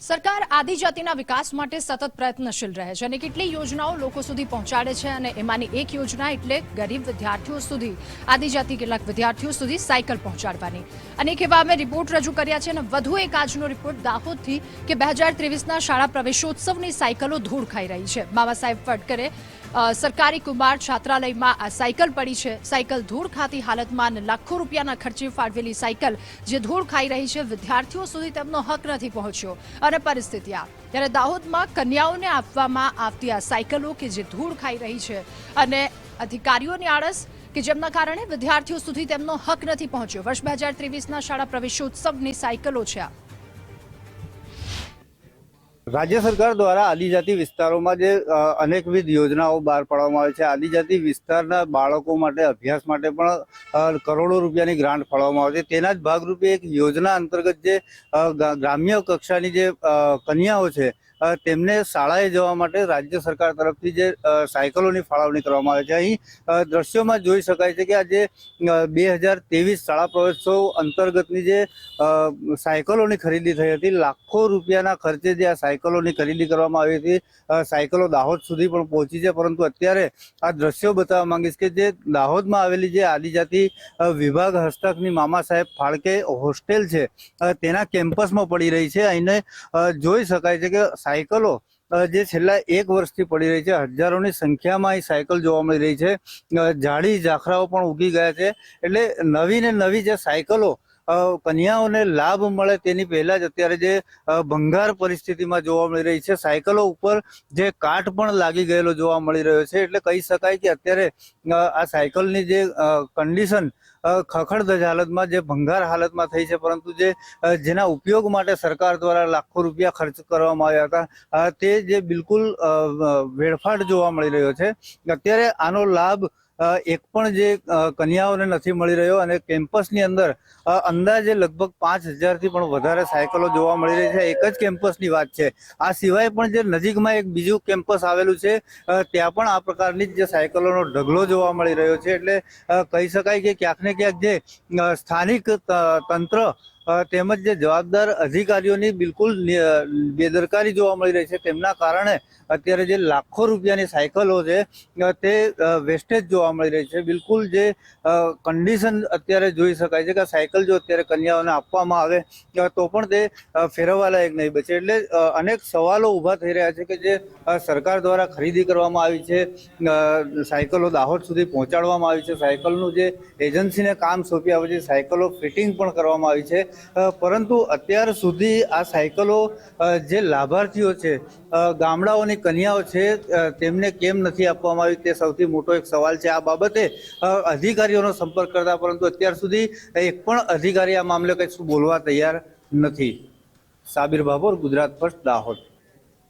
સરકાર આદિજાતિના વિકાસ માટે સતત પ્રયત્નશીલ રહે છે અને કેટલી યોજનાઓ લોકો સુધી પહોંચાડે છે અને એમાંની એક યોજના એટલે ગરીબ વિદ્યાર્થીઓ સુધી, આદિજાતિ કેટલાક વિદ્યાર્થીઓ સુધી સાયકલ પહોંચાડવાની. અને એવા અમે રિપોર્ટ રજૂ કર્યા છે અને વધુ એક આજનો રિપોર્ટ દાહોદથી કે બે હજાર ત્રેવીસના શાળા પ્રવેશોત્સવની સાયકલો ધૂળ ખાઈ રહી છે. બાબા સાહેબ ફટકરે સરકારી કુમાર છાત્રાલયમાં આ સાયકલ પડી છે. સાયકલ ધૂળ ખાતી હાલતમાં લાખો રૂપિયાના ખર્ચે ફાળવેલી સાયકલ જે ધૂળ ખાઈ રહી છે, વિદ્યાર્થીઓ સુધી તેમનો હક નથી પહોંચ્યો. અને પરિસ્થિતિ આ. ત્યારે દાહોદમાં કન્યાઓને આપવામાં આવતી આ સાયકલો કે જે ધૂળ ખાઈ રહી છે અને અધિકારીઓની આળસ કે જેમના કારણે વિદ્યાર્થીઓ સુધી તેમનો હક નથી પહોંચ્યો. વર્ષ બે હજાર ત્રેવીસના શાળા પ્રવેશોત્સવની સાયકલો છે આ. રાજ્ય સરકાર દ્વારા આદિજાતિ વિસ્તારોમાં જે અનેકવિધ યોજનાઓ બહાર પાડવામાં આવે છે. આદિજાતિ વિસ્તારના બાળકો માટે, અભ્યાસ માટે પણ કરોડો રૂપિયાની ગ્રાન્ટ ફાળવવામાં આવે છે. તેના જ ભાગરૂપે એક યોજના અંતર્ગત જે ગ્રામ્ય કક્ષાની જે કન્યાઓ છે તેમને શાળાએ જવા માટે રાજ્ય સરકાર તરફથી જે સાયકલોની ફાળવણી કરવામાં આવે છે. અહીં દ્રશ્યોમાં જોઈ શકાય છે કે આજે બે હજાર ત્રેવીસ શાળા પ્રવેશોત્સવ અંતર્ગતની જે સાયકલોની ખરીદી થઈ હતી, લાખો રૂપિયાના ખર્ચે જે આ સાયકલોની ખરીદી કરવામાં આવી હતી. સાયકલો દાહોદ સુધી પણ પહોંચી છે, પરંતુ અત્યારે આ દ્રશ્યો બતાવવા માંગીશ કે જે દાહોદમાં આવેલી જે આદિજાતિ વિભાગ હસ્તકની મામા સાહેબ ફાળકે હોસ્ટેલ છે. તેના કેમ્પસમાં પડી રહી છે. અહીંને જોઈ શકાય છે કે સાયકલો જે છેલ્લા એક વર્ષથી પડી રહી છે, હજારોની સંખ્યામાં અહીં સાયકલ જોવા મળી રહી છે. જાડી ઝાખરાઓ પણ ઉગી ગયા છે. એટલે નવી ને નવી જે સાયકલો કન્યાઓને લાભ મળે તેની પહેલા જ અત્યારે જે ભંગાર પરિસ્થિતિમાં જોવા મળી રહી છે, સાયકલો ઉપર જે કાટ પણ લાગી ગયેલો જોવા મળી રહ્યો છે, એટલે કહી શકાય કે અત્યારે આ સાયકલની જે કન્ડિશન ખખડધજ હાલતમાં જે ભંગાર હાલતમાં થઈ છે, પરંતુ જે જેના ઉપયોગ માટે સરકાર દ્વારા લાખો રૂપિયા ખર્ચ કરવામાં આવ્યા હતા તે જે બિલકુલ વેડફાટ જોવા મળી રહ્યો છે. અત્યારે આનો લાભ એક પણ જે કન્યાઓને નથી મળી રહ્યો અને કેમ્પસની અંદર અંદાજે લગભગ પાંચ હજારથી પણ વધારે સાયકલો જોવા મળી રહી છે. એક જ કેમ્પસની વાત છે. આ સિવાય પણ જે નજીકમાં એક બીજું કેમ્પસ આવેલું છે ત્યાં પણ આ પ્રકારની જ સાયકલોનો ઢગલો જોવા મળી રહ્યો છે. એટલે કહી શકાય કે ક્યાંક ને ક્યાંક જે સ્થાનિક તંત્ર તેમજ જે જવાબદાર અધિકારીઓની બિલકુલ બેદરકારી જોવા મળી રહી છે. તેમના કારણે અત્યારે જે લાખો રૂપિયાની સાયકલો છે તે વેસ્ટેજ જોવા મળી રહી છે. બિલકુલ જે કન્ડિશન અત્યારે જોઈ શકાય છે કે સાયકલ જો અત્યારે કન્યાઓને આપવામાં આવે તો પણ તે ફેરવવા લાયક નહીં બચે એટલે અનેક સવાલો ઊભા થઈ રહ્યા છે કે જે સરકાર દ્વારા ખરીદી કરવામાં આવી છે સાયકલો દાહોદ સુધી પહોંચાડવામાં આવી છે. સાયકલનું જે એજન્સીને કામ સોંપી આવે છે સાયકલો ફિટિંગ પણ કરવામાં આવી છે. પરંતુ અત્યાર સુધી આ સાયકલો જે લાભાર્થીઓ છે ગામડાઓની કન્યાઓ છે તેમને કેમ નથી આપવામાં આવી? તે સૌથી મોટો એક સવાલ છે આ બાબતે. અધિકારીઓનો સંપર્ક કરતા, પરંતુ અત્યાર સુધી એક પણ અધિકારી આ મામલે કંઈ બોલવા તૈયાર નથી. સાબિર બાબોર ગુજરાત ફર્સ્ટ, દાહોદ.